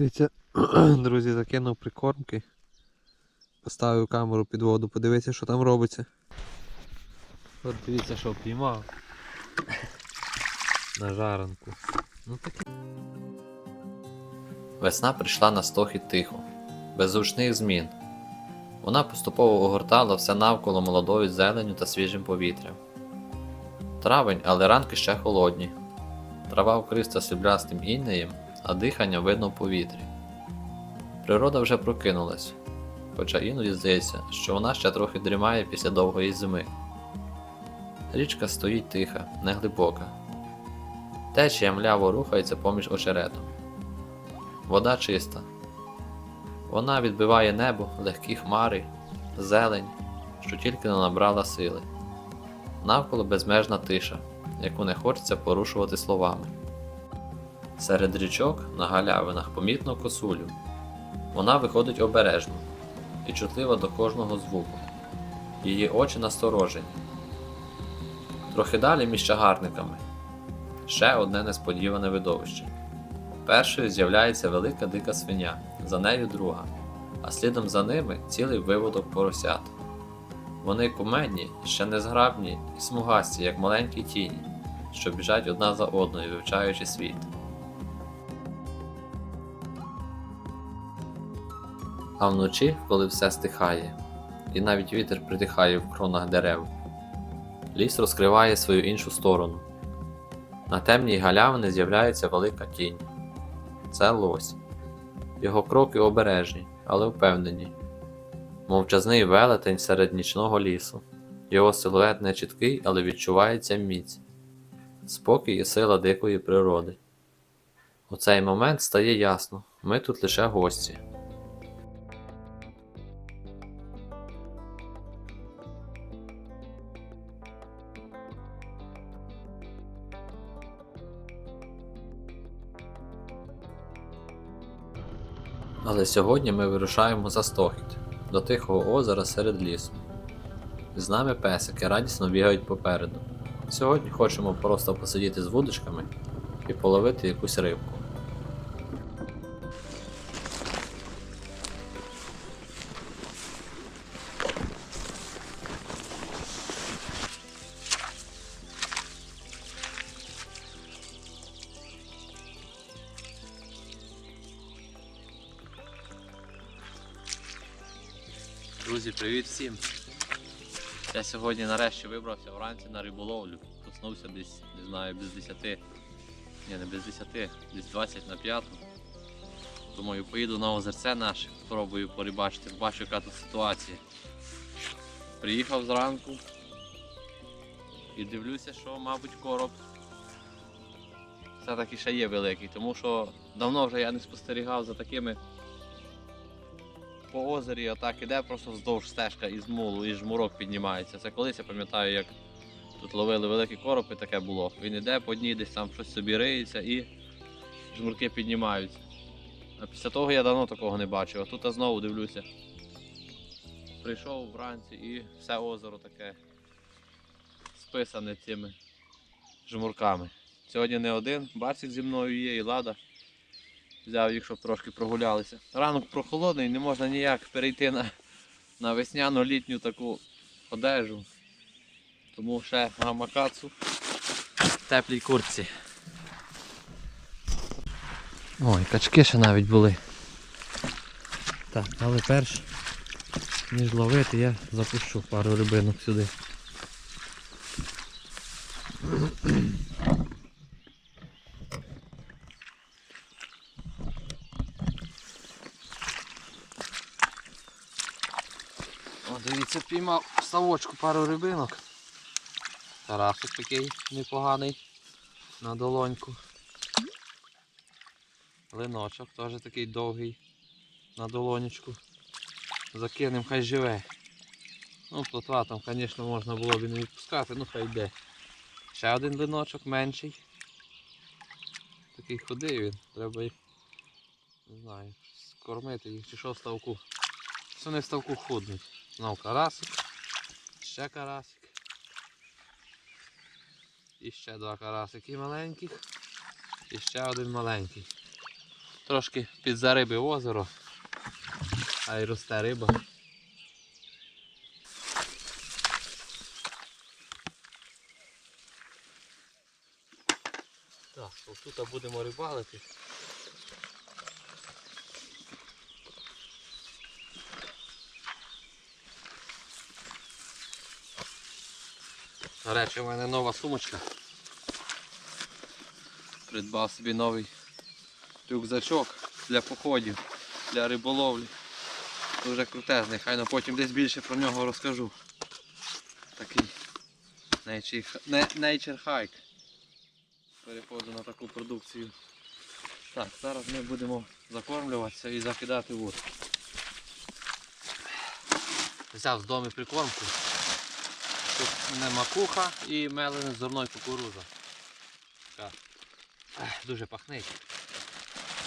Дивіться, друзі, закинув прикормки. Поставив камеру під воду, подивіться, що там робиться. От дивіться, що піймав. На жаранку. Ну таке. Весна прийшла на стохід тихо, без гучних змін. Вона поступово огортала все навколо молодою зеленю та свіжим повітрям. Травень, але ранки ще холодні. Трава вкриста сріблястим інеєм, а дихання видно в повітрі. Природа вже прокинулась, хоча іноді здається, що вона ще трохи дрімає після довгої зими. Річка стоїть тиха, неглибока. Течія мляво рухається поміж очеретом. Вода чиста. Вона відбиває небо, легкі хмари, зелень, що тільки не набрала сили. Навколо безмежна тиша, яку не хочеться порушувати словами. Серед річок на галявинах помітно косулю. Вона виходить обережно і чутлива до кожного звуку. Її очі насторожені. Трохи далі між чагарниками. Ще одне несподіване видовище. Першою з'являється велика дика свиня, за нею друга, а слідом за ними цілий виводок поросят. Вони кумедні, ще незграбні і смугасті, як маленькі тіні, що біжать одна за одною, вивчаючи світ. А вночі, коли все стихає, і навіть вітер притихає в кронах дерев, ліс розкриває свою іншу сторону. На темній галявині з'являється велика тінь. Це лось. Його кроки обережні, але впевнені. Мовчазний велетень серед нічного лісу. Його силует не чіткий, але відчувається міць, спокій і сила дикої природи. У цей момент стає ясно, ми тут лише гості. Але сьогодні ми вирушаємо за стохід до тихого озера серед лісу. З нами песики радісно бігають попереду. Сьогодні хочемо просто посидіти з вудочками і половити якусь рибку. Друзі, привіт всім! Я сьогодні нарешті вибрався вранці на риболовлю. Проснувся десь, не знаю, без 10. Ні, не без 10, десь 20 на 5. Думаю, поїду на озерце наше, спробую порибачити, бачу, яка тут ситуація. Приїхав зранку і дивлюся, що, мабуть, короб все-таки ще є великий, тому що давно вже я не спостерігав за такими по озері отак іде просто вздовж стежка із мулу, і жмурок піднімається. Це колись я пам'ятаю, як тут ловили великі коропи, таке було. Він іде по дні, десь там щось собі риється і жмурки піднімаються. А після того я давно такого не бачив. А тут я знову дивлюся. Прийшов вранці і все озеро таке списане цими жмурками. Сьогодні не один, Барсик зі мною є і лада. Взяв їх, щоб трошки прогулялися. Ранок прохолодний, не можна ніяк перейти на, на весняну літню таку одежу. Тому ще гамакацу в теплій куртці. Ой, качки ще навіть були. Так, але перш ніж ловити, я запущу пару рибинок сюди. О, дивіться, піймав в ставочку пару рибинок. Тарасик такий непоганий на долоньку. Линочок теж такий довгий на долонечку. Закинем, хай живе. Ну, плотва там, звісно, можна було б не відпускати, ну хай йде. Ще один линочок менший. Такий худий він, треба їх, не знаю, скормити їх чи що ставку. Що не ставку худнуть. Знов карасик, ще карасик. І ще два карасики маленьких. І ще один маленький. Трошки підзарибив озеро. А й росте риба. Так, тут будемо рибалити. До речі, у мене нова сумочка. Придбав собі новий рюкзачок для походів, для риболовлі. Дуже крутезний, хай на потім десь більше про нього розкажу. Такий nature Hike. Переходжу на таку продукцію. Так, зараз ми будемо закормлюватися і закидати воду. Взяв з дому прикормку. Тут у мене макуха і мелене зерно і кукуруза. Дуже пахнить.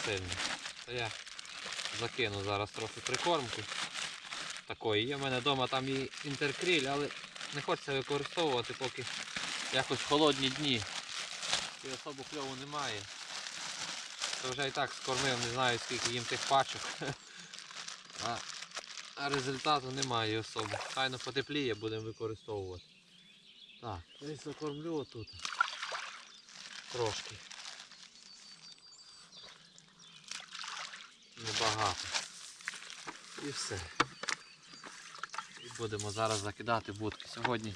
Сильно. То я закину зараз трохи прикормки. Такої. Є в мене вдома там і інтеркріль, але не хочеться використовувати, поки якось холодні дні. І особо кльову немає. То вже і так скормив, не знаю скільки їм тих пачок. а результату немає особо. Хайно потепліє, будемо використовувати. Так, десь закормлю отут. Трошки. Небагато. І все. І будемо зараз закидати вудки. Сьогодні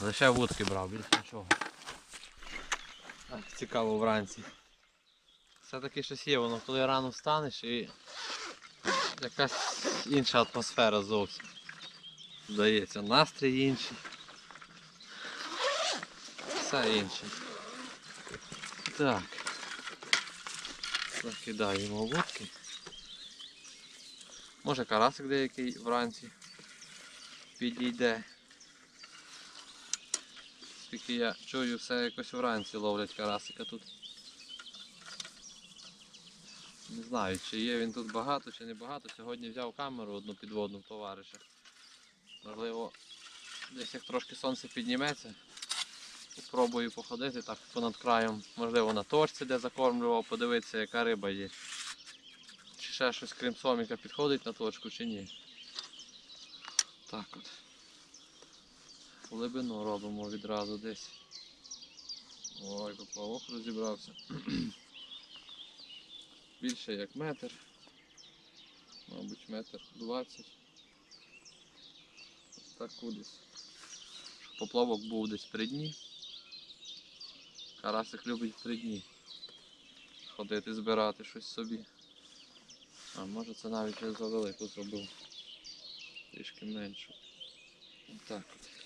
лише вудки брав, більше нічого. Так, цікаво вранці. Все-таки щось є, воно коли рано встанеш і якась інша атмосфера зовсім. Здається, настрій інший. Все інше. Так. Закидаємо вудки. Може карасик деякий вранці підійде. Скільки я чую, все якось вранці ловлять карасика тут. Не знаю, чи є він тут багато, чи не багато. Сьогодні взяв камеру одну підводну в товариша. Можливо, десь як трошки сонце підніметься. Спробую походити так понад краєм. Можливо на точці, де закормлював, подивитися, яка риба є. Чи ще щось крім соміка підходить на точку, чи ні. Так от. Глибину робимо відразу десь. Ой, поплавок розібрався. Більше як метр. Мабуть, метр двадцять. Ось так кудись. Щоб поплавок був десь при дні. Карасик любить при дні. Ходити збирати щось собі. А може це навіть я завелику зробив. Трішки меншу. Так от.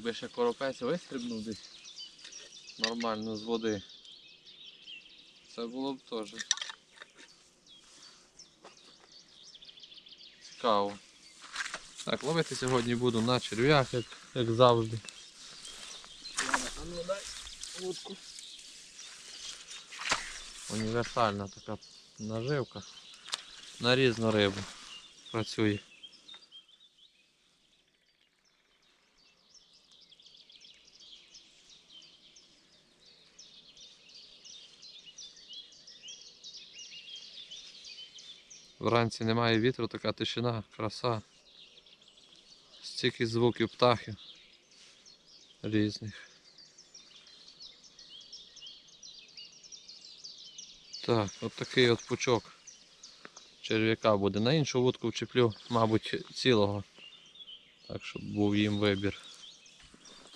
Якби ще коропець вистрибнув десь нормально з води. Це було б теж. Цікаво. Так, ловити сьогодні буду на черв'як, як, як завжди. А ну дай вудку. Універсальна така наживка. На різну рибу працює. Вранці немає вітру, така тишина, краса. Стільки звуків птахів різних. Так, от такий от пучок черв'яка буде. На іншу вудку вчеплю, мабуть, цілого. Так, щоб був їм вибір.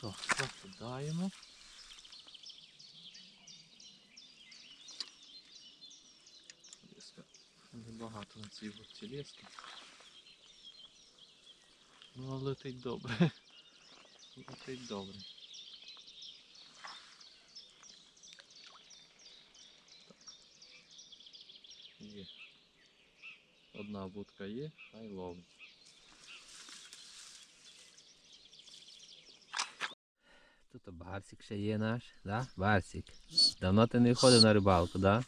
Так, закидаємо. Небагато на цій вудці лески. Ну, летить добре. Летить добре. Є. Одна будка є, хай ловить. Тут барсик ще є наш, да? Барсик. Давно ти не виходив на рибалку, да?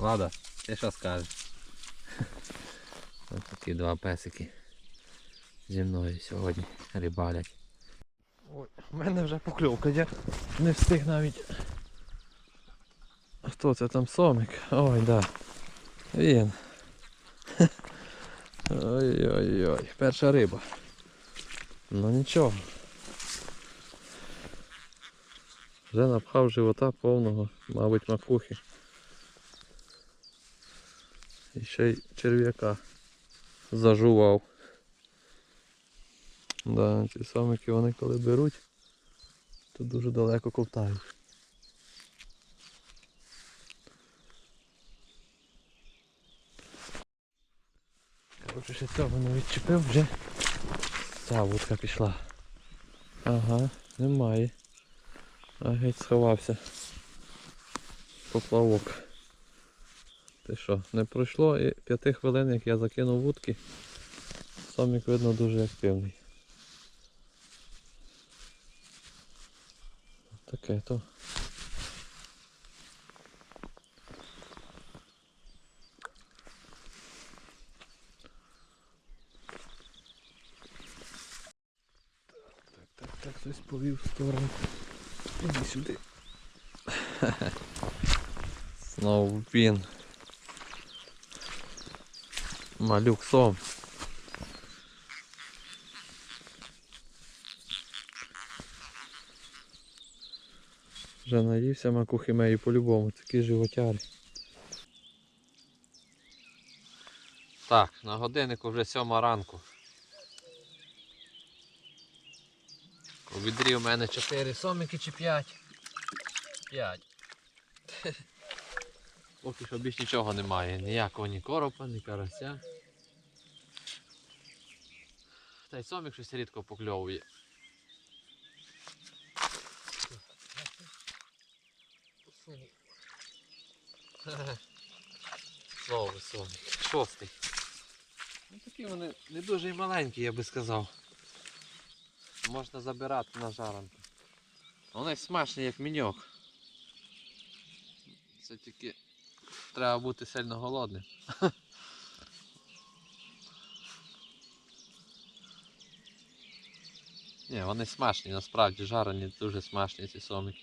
Влада, ти що скажеш? Ось такі два песики зі мною сьогодні рибалять. Ой, у мене вже покльовка, я не встиг навіть. Хто це там сомик? Ой, да. Він. Ой-ой-ой, перша риба. Ну нічого. Вже напхав живота повного, мабуть, макухи. І ще й черв'яка зажував. Да, ці самики вони коли беруть, то дуже далеко ковтають. Коротше, ще цього не відчепив, вже ця вудка пішла. Ага, немає. А геть сховався. Поплавок. Ти що, не пройшло і п'яти хвилин, як я закинув вудки. Сомік видно дуже активний. Таке то. Так, так, так, щось повів в сторону. Іди сюди. Знову він. Малюк сом. Вже наївся макухи меї по-любому, такі животяри. Так, на годиннику вже сьома ранку. У відрі у мене 4 сомики чи 5. 5. Поки що більш нічого немає. Ніякого ні коропа, ні карася. Та й сомик щось рідко покльовує. Слово сомик. Шостий. Ну такі вони не дуже й маленькі, я би сказав. Можна забирати на жаранку. Вони смачні, як міньок. Це тільки треба бути сильно голодним. Ні, вони смачні, насправді жарені дуже смачні ці сомики.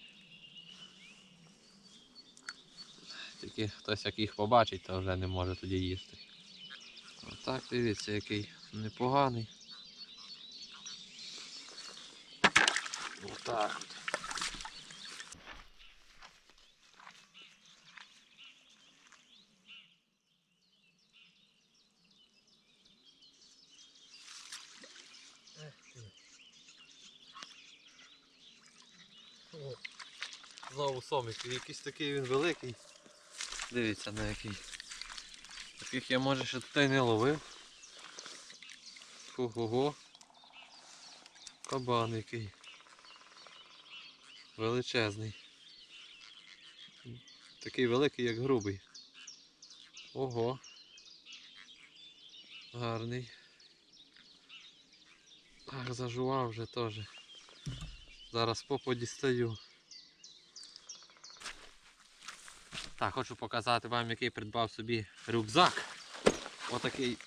Тільки хтось як їх побачить, то вже не може тоді їсти. Отак дивіться, який непоганий. Отак от. Сомик, якийсь такий він великий. Дивіться на який. Таких я може ще тут і не ловив. Ого-го. Кабан який. Величезний. Такий великий, як грубий. Ого. Гарний. Ах, зажував вже теж. Зараз попу дістаю. Так, хочу показати вам, який придбав собі рюкзак. Отакий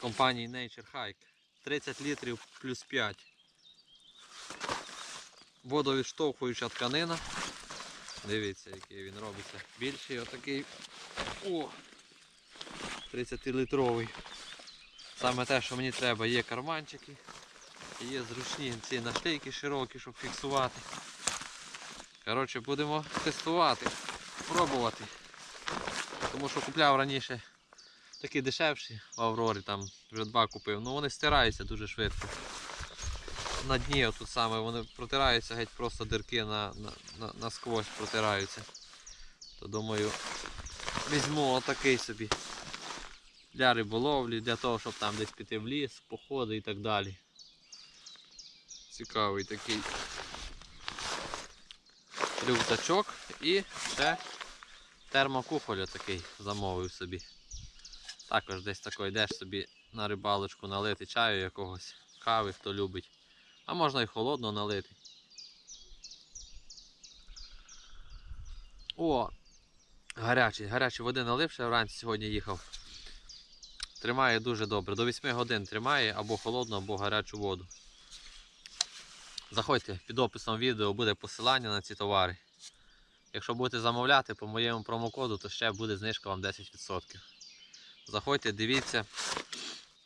компанії Nature Hike. 30 літрів плюс 5. Водовідштовхуюча тканина. Дивіться, який він робиться. Більший отакий. О! 30-літровий. Саме те, що мені треба, є карманчики. Є зручні ці нашлейки широкі, щоб фіксувати. Коротше, будемо тестувати, пробувати. Тому що купляв раніше такі дешевші в Аврорі, там вже два купив. Ну вони стираються дуже швидко. На дні отут саме вони протираються, геть просто дирки на, на, на, насквозь протираються. То думаю, візьму отакий собі. Для риболовлі, для того, щоб там десь піти в ліс, походи і так далі. Цікавий такий рюкзачок і ще термокухоль такий замовив собі. Також десь такий йдеш собі на рибалочку налити чаю якогось, кави, хто любить. А можна і холодно налити. О! Гарячий, гарячий води налив, ще вранці сьогодні їхав. Тримає дуже добре. До 8 годин тримає або холодну, або гарячу воду. Заходьте, під описом відео буде посилання на ці товари. Якщо будете замовляти по моєму промокоду, то ще буде знижка вам 10%. Заходьте, дивіться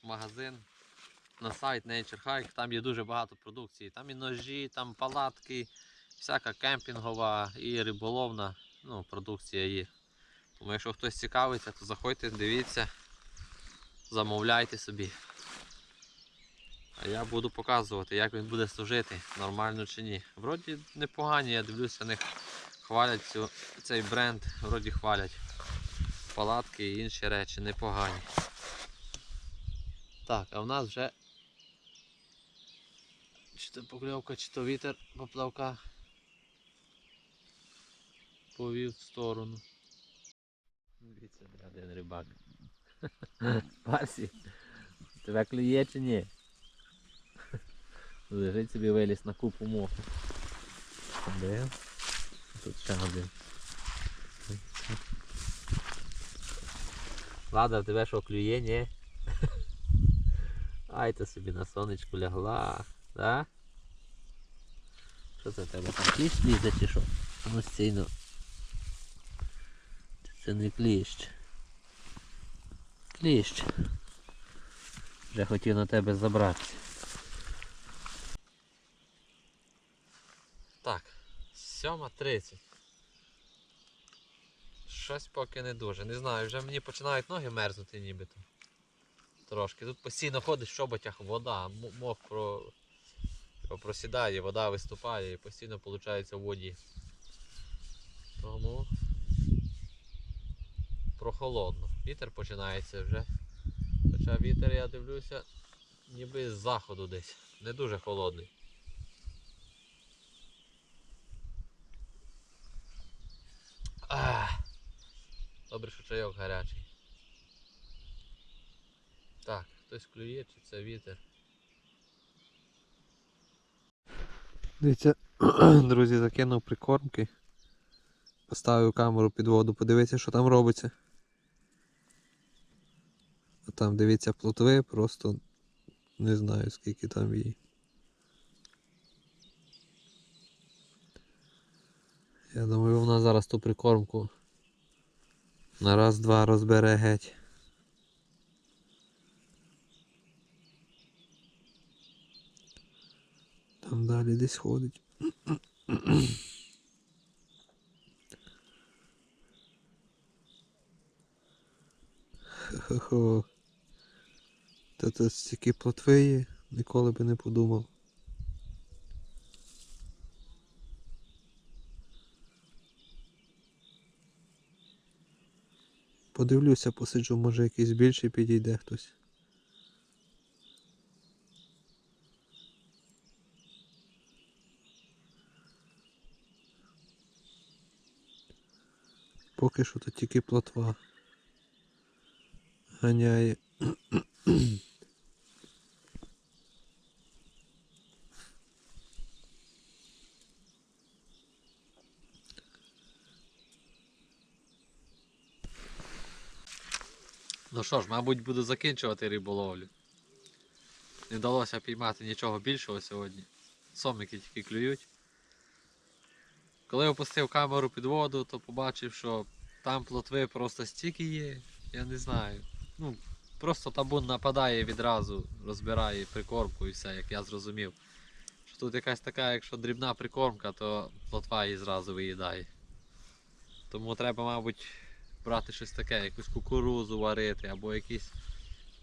магазин на сайт Nature Hike, там є дуже багато продукції. Там і ножі, там палатки, всяка кемпінгова і риболовна ну, продукція є. Тому якщо хтось цікавиться, то заходьте, дивіться, замовляйте собі. А я буду показувати, як він буде служити, нормально чи ні. Вроді непогані, я дивлюся, них хвалять цю, цей бренд, вроді хвалять. Палатки і інші речі непогані. Так, а в нас вже чи то покльовка, чи то вітер поплавка повів в сторону. Дивіться, один рибак. Парсі, тебе клює чи ні? Лежить собі виліз на купу моху. Де? Тут ще один. Лада, в тебе що клює, ні? Ай, ти собі на сонечку лягла, да? Що це тебе там кліщ лізе чи що? Самостійно. Чи Це не кліщ. Кліщ. Вже хотів на тебе забратися. Так, 7.30. Щось поки не дуже. Не знаю, вже мені починають ноги мерзнути нібито. Трошки. Тут постійно ходиш в чоботях вода, мох про... просідає, вода виступає і постійно виходить в воді. Тому прохолодно. Вітер починається вже. Хоча вітер, я дивлюся, ніби з заходу десь. Не дуже холодний. Ах. Добре, що чайок гарячий. Так, хтось клює, чи це вітер. Дивіться, друзі, закинув прикормки. Поставив камеру під воду, подивіться, що там робиться. А там дивіться плотви, просто не знаю скільки там її. Я думаю, вона зараз ту прикормку на раз-два розбере геть. Там далі десь ходить. Хо-хо. Та тут стільки плотви є, ніколи би не подумав. Подивлюся, посиджу, може якийсь більший підійде хтось. Поки що тут тільки плотва. Ганяє. Ну що ж, мабуть, буду закінчувати риболовлю. Не вдалося піймати нічого більшого сьогодні. Сомики тільки клюють. Коли опустив камеру під воду, то побачив, що там плотви просто стільки є, я не знаю. Ну, просто табун нападає відразу, розбирає прикормку і все, як я зрозумів. Що тут якась така, якщо дрібна прикормка, то плотва її зразу виїдає. Тому треба, мабуть, брати щось таке, якусь кукурузу варити, або якісь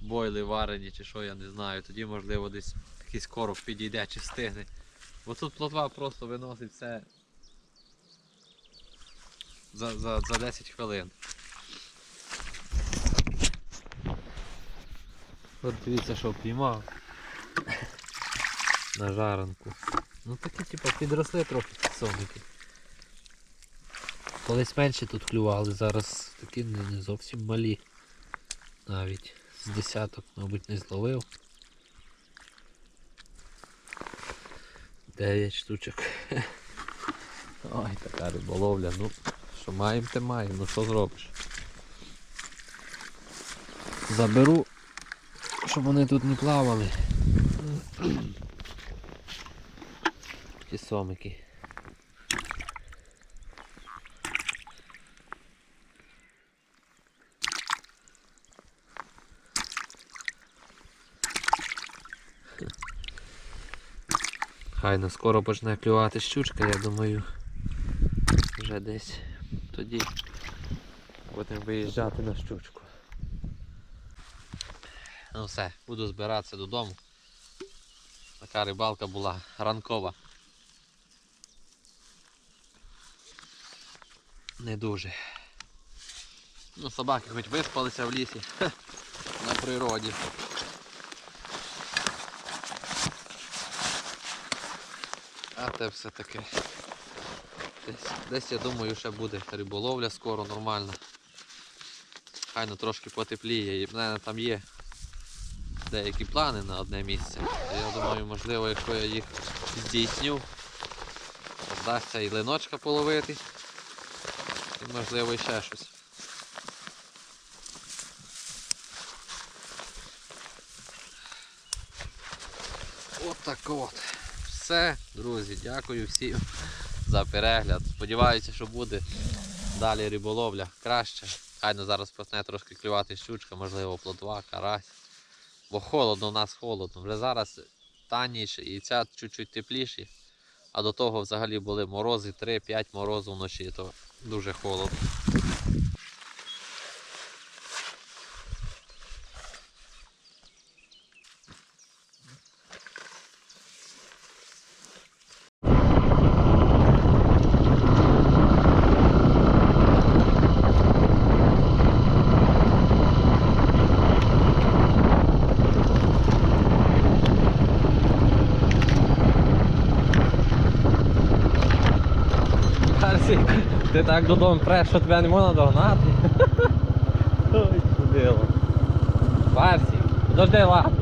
бойли варені, чи що, я не знаю. Тоді, можливо, десь якийсь короб підійде чи встигне. Бо тут плотва просто виносить все за, за, за 10 хвилин. От дивіться, що піймав. На жаранку. Ну такі типу підросли трохи ці. Колись менше тут клювали, зараз такі не, зовсім малі. Навіть з десяток, мабуть, не зловив. 9 штучок. Ой, така риболовля, ну, що маємо, те маємо, ну що зробиш. Заберу щоб вони тут не плавали. Ті сомики. Хай скоро почне клювати щучка, я думаю. Вже десь тоді будемо виїжджати на щучку. Ну все, буду збиратися додому. Така рибалка була ранкова. Не дуже. Ну, собаки хоч виспалися в лісі на природі. Те все таке. Десь, десь я думаю, ще буде риболовля скоро нормальна. Хайно трошки потепліє. І в мене там є деякі плани на одне місце. Я думаю, можливо, якщо я їх здійсню, вдасться і линочка половити. І можливо ще щось. От так от. Все, друзі, дякую всім за перегляд. Сподіваюся, що буде далі риболовля краще. Хайно зараз почне трошки клювати щучка, можливо, плотва, карась. Бо холодно, у нас холодно. Вже зараз таніше і ця чуть-чуть тепліші. А до того взагалі були морози 3-5 морозів вночі, то дуже холодно. Так додому преш, що тебе не можна догнати. Ой, чудило. Барсі, подожди, ладно.